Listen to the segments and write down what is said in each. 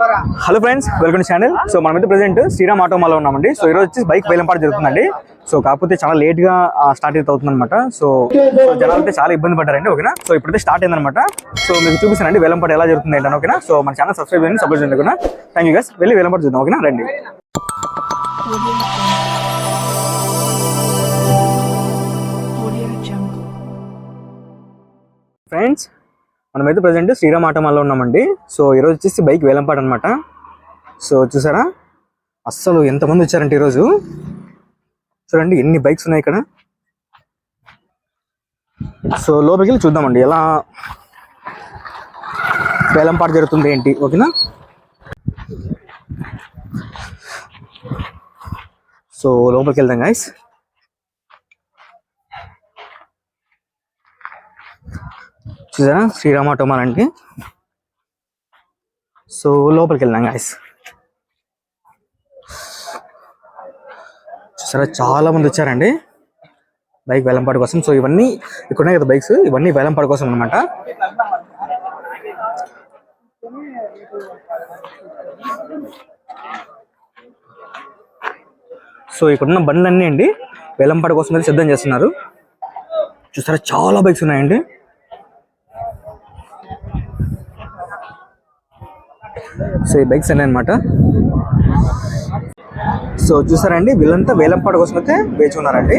Hello friends welcome channel so మనమైతే present Sriram ఆటోమాలో ఉన్నామండి. సో ఈరోజు వచ్చి బైక్ వేలంపాట జరుగుతుందండి. సో కాకపోతే చాలా లేట్గా స్టార్ట్ అయితే అవుతుంది అనమాట సో సో జనాలు అయితే చాలా ఇబ్బంది పడ్డారండి ఓకేనా? సో ఇప్పుడైతే స్టార్ట్ అయిందనమాట సో మీకు చూపిస్తానండి వేలంపాటు ఎలా జరుగుతుంది ఏంటని ఓకేనా? సో మన ఛానల్ సబ్స్క్రైబ్ చేయండి సపోర్ట్ చేయండి ఓకేనా? థ్యాంక్ యూ గస్ వెళ్ళి వేలంపాటు చూద్దాం ఓకేనా? రండి. ఫ్రెండ్స్ మనమైతే ప్రజెంట్ శ్రీరామ్ ఆటోమాల్లో ఉన్నామండి. సో ఈరోజు వచ్చేసి బైక్ వేలంపాట అనమాట సో చూసారా? అస్సలు ఎంతమంది వచ్చారంటే ఈరోజు చూడండి ఎన్ని బైక్స్ ఉన్నాయి ఇక్కడ. సో లోపలికి వెళ్ళి చూద్దామండి ఎలా వేలంపాట జరుగుతుంది ఏంటి ఓకేనా? సో లోపలికి వెళ్దాం గాయస్ చూసారా? శ్రీరామ ఆటోమాల్ అండి సో లోపలికి వెళ్దాం గాయస్ చూసారా? చాలా మంది వచ్చారండి. బైక్ వేలంపాట కోసం. సో ఇవన్నీ ఇక్కడ ఉన్నాయి కదా బైక్స్? ఇవన్నీ వేలంపాట కోసం అనమాట సో ఇక్కడ ఉన్న బండ్లన్నీ అండి వేలంపాట కోసం అయితే సిద్ధం చేస్తున్నారు. చూసారా? చాలా బైక్స్ ఉన్నాయండి. సో ఈ బైక్స్ అన్నీ సో చూసారండి వీళ్ళంతా వేలంపాడ కోసం అయితే వేచి ఉన్నారండి.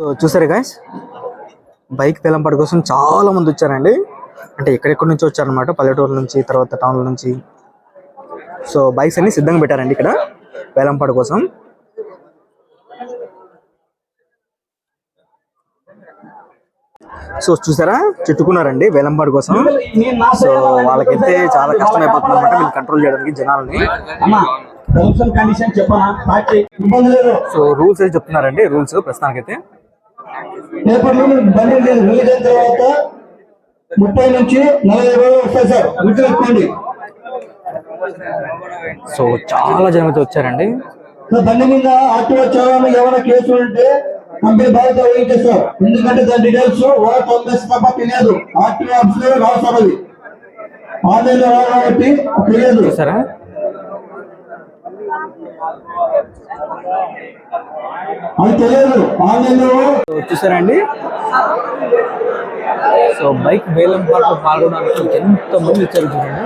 సో చూసారు గాయస్ బైక్ వేలంపాట కోసం చాలా మంది వచ్చారండి. అంటే ఎక్కడెక్కడి నుంచి వచ్చారనమాట పల్లెటూరు నుంచి తర్వాత టౌన్ల నుంచి. సో బైక్స్ అన్ని సిద్ధంగా పెట్టారండి ఇక్కడ వేలంపాడు కోసం. సో చూసారా? చుట్టుకున్నారండి వేలంపాట కోసం. సో వాళ్ళకైతే చాలా కష్టం అయిపోతుంది అనమాట వీళ్ళు కంట్రోల్ చేయడానికి జనాలని. సో రూల్స్ అయితే చెప్తున్నారండి? రూల్స్ ప్రస్తుతానికైతే. ముప్పై నుంచి నలభై రోజులు వస్తాయి సార్. గుర్తుపెట్టుకోండి సో చాలా జనం అయితే వచ్చారండి. బండి మీద ఆర్టీఓ చలానా ఏమైనా కేసు ఉంటే కంపెనీ బాధ్యత వహించేస్తారు ఎందుకంటే దాని డీటెయిల్స్ వారు తొందర తప్ప తెలియదు. ఆర్టీఓ ఆఫీస్లో అది. ఆన్లైన్లో రావు కాబట్టి తెలియదు. చూసారా అది తెలియదు. ఆన్లైన్లో సో చూసారండి సో బైక్ వేలం పాటలో పాల్గొనడానికి ఎంత మంది వచ్చారు చూడండి.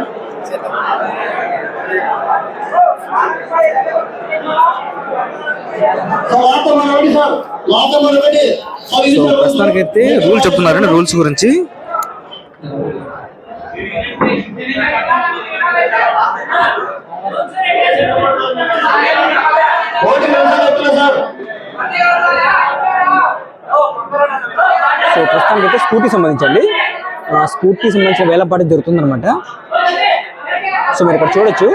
Sir sir. సో ప్రస్తుతానికి అయితే రూల్ చెప్తున్నారండి రూల్స్ గురించి. సో ప్రస్తుతానికి అయితే స్కూటీ సంబంధించండి. స్కూటీ సంబంధించిన వేలపాటు జరుగుతుందనమాట సో మీరు ఇక్కడ చూడొచ్చు.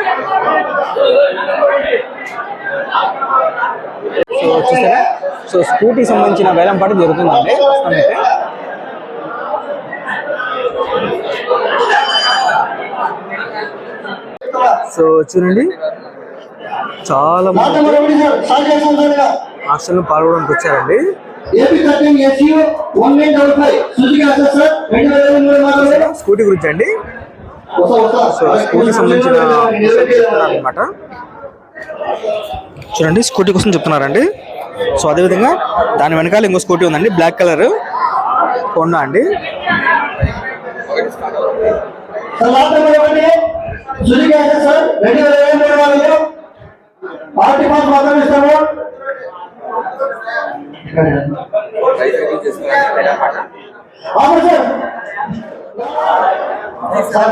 సో చూసారా? సో స్కూటీ సంబంధించిన వేలం పాటు జరుగుతుందండి. అంటే సో చూడండి. చాలా మంది ఆక్షన్లు పాల్గొనడానికి వచ్చారండి. స్కూటీ గురించి అండి. సో స్కూటీ సంబంధించిన అనమాట చూడండి స్కూటీ కోసం చెప్తున్నారండి. సో అదేవిధంగా దాని వెనకాల ఇంకో స్కూటీ ఉందండి బ్లాక్ కలర్. హోండా అండి. సార్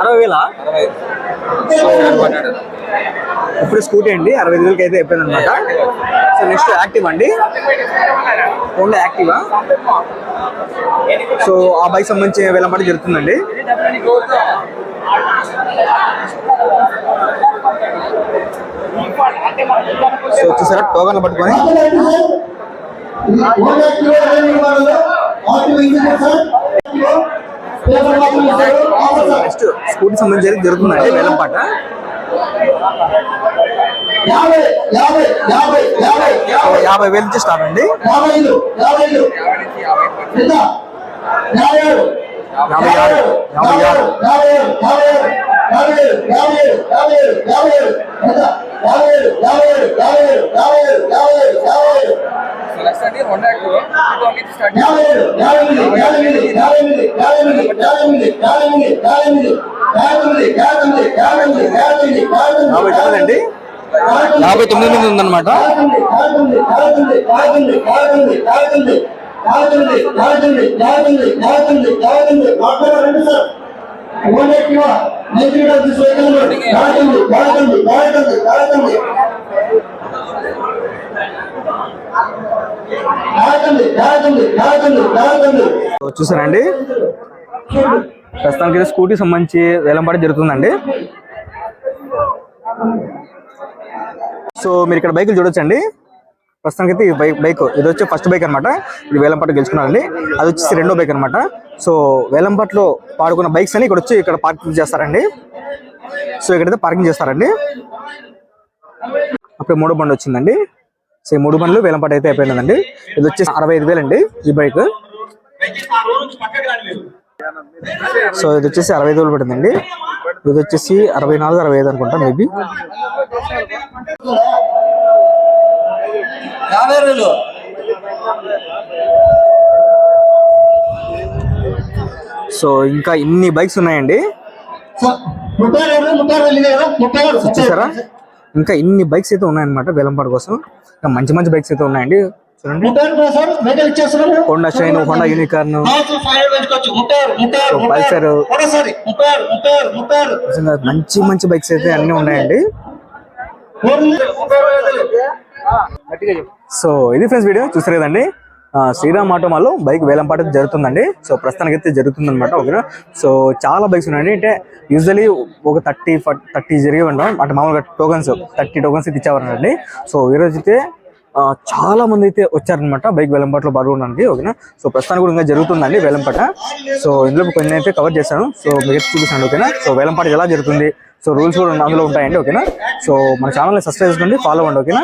అరవై వేల? ఇప్పుడు స్కూటీ అండి అరవై ఐదు వేలకి అయితే అయిపోయింది అనమాట సో నెక్స్ట్ యాక్టివ్ అండి. Only Activa? సో ఆ బైక్ సంబంధించి వెళ్ళమాట జరుగుతుందండి. సో చూసారా టోకన్లు పట్టుకొని. నెక్స్ట్ స్కూటీ సంబంధించి జరుగుతుందండి వేలం పాట యాభై వేలు నుంచి స్టార్ట్ అండి యాభై ఆరు యాభై ఆరు యాభై సెలక్షన్ రెండు స్టార్ట్ యాభై తొమ్మిది యాభై తొమ్మిది మంది ఉందన్నమాట మాట్లాడాలంటే సార్ చూసారండి? ప్రస్తుతానికి అయితే స్కూటీ సంబంధించి వేలంపాట జరుగుతుందండి. సో మీరు ఇక్కడ బైకులు చూడొచ్చండి. ప్రస్తుతానికి అయితే ఈ బైక్ బైక్ ఇది వచ్చి ఫస్ట్ బైక్ అనమాట ఇది వేలంపాట గెలుచుకున్నారండి. అది వచ్చేసి రెండో బైక్ అనమాట సో వేలంపాట్లో పాడుకున్న బైక్స్ అని ఇక్కడ వచ్చి ఇక్కడ పార్కింగ్ చేస్తారండి. సో ఇక్కడైతే పార్కింగ్ చేస్తారండి. అప్పుడు మూడో బండి వచ్చిందండి. సో ఈ మూడు బండ్లు వేలంపాట అయితే అయిపోయిందండి. ఇది వచ్చేసి అరవై ఐదు వేలండి ఈ బైక్. సో ఇది వచ్చేసి అరవై ఐదు వేలు పడిందండి. ఇది వచ్చేసి అరవై నాలుగు అరవై ఐదు అనుకుంటా మేబీ వేలు సో ఇంకా ఇన్ని బైక్స్ ఉన్నాయండి. చూసారా ఇంకా ఇన్ని బైక్స్ అయితే ఉన్నాయన్నమాట వేలంపాడు కోసం. ఇంకా మంచి మంచి బైక్స్ అయితే ఉన్నాయండి. Honda Shine Honda Unicorn. Pulsar. మంచి మంచి బైక్స్ అయితే అన్ని ఉన్నాయండి. సో ఇది ఫ్రెండ్స్ వీడియో చూసారు కదండి? శ్రీరామ్ ఆటో బైక్ వేలంపాట జరుగుతుందండి. సో ప్రస్తుతానికి అయితే జరుగుతుంది అనమాట ఓకేనా సో చాలా బైక్స్ ఉన్నాయండి. అంటే యూజువలీ ఒక థర్టీ థర్టీ జరిగి ఉంటాం అంటే మామూలుగా టోకన్స్ థర్టీ టోకన్స్ అయితే ఇచ్చేవారండి. సో ఈ రోజు అయితే చాలా మంది అయితే వచ్చారనమాట బైక్ వేలంపాటలో పాల్గొనడానికి ఓకేనా? సో ప్రస్తుతానికి కూడా ఇంకా జరుగుతుందండి వేలంపాట. సో ఇందులో కొన్ని అయితే కవర్ చేశాను. సో మీరు చూపిస్తాను ఓకేనా? సో వేలంపాట ఎలా జరుగుతుంది? సో రూల్స్ కూడా అందులో ఉంటాయండి ఓకేనా? సో మన ఛానల్ని సబ్స్క్రైబ్ చేసుకోండి ఫాలో అవ్వండి ఓకేనా?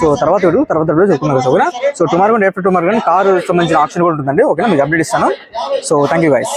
సో తర్వాత వీడియో తర్వాత వీడియో చెప్పుకున్నాం ఓకేనా? సో టుమారో కానీ ఆఫ్టర్ టుమారో కానీ కారు సంబంధించిన ఆప్షన్ కూడా ఉంటుందండి ఓకేనా? మీకు అప్డేట్ ఇస్తాను. So thank you guys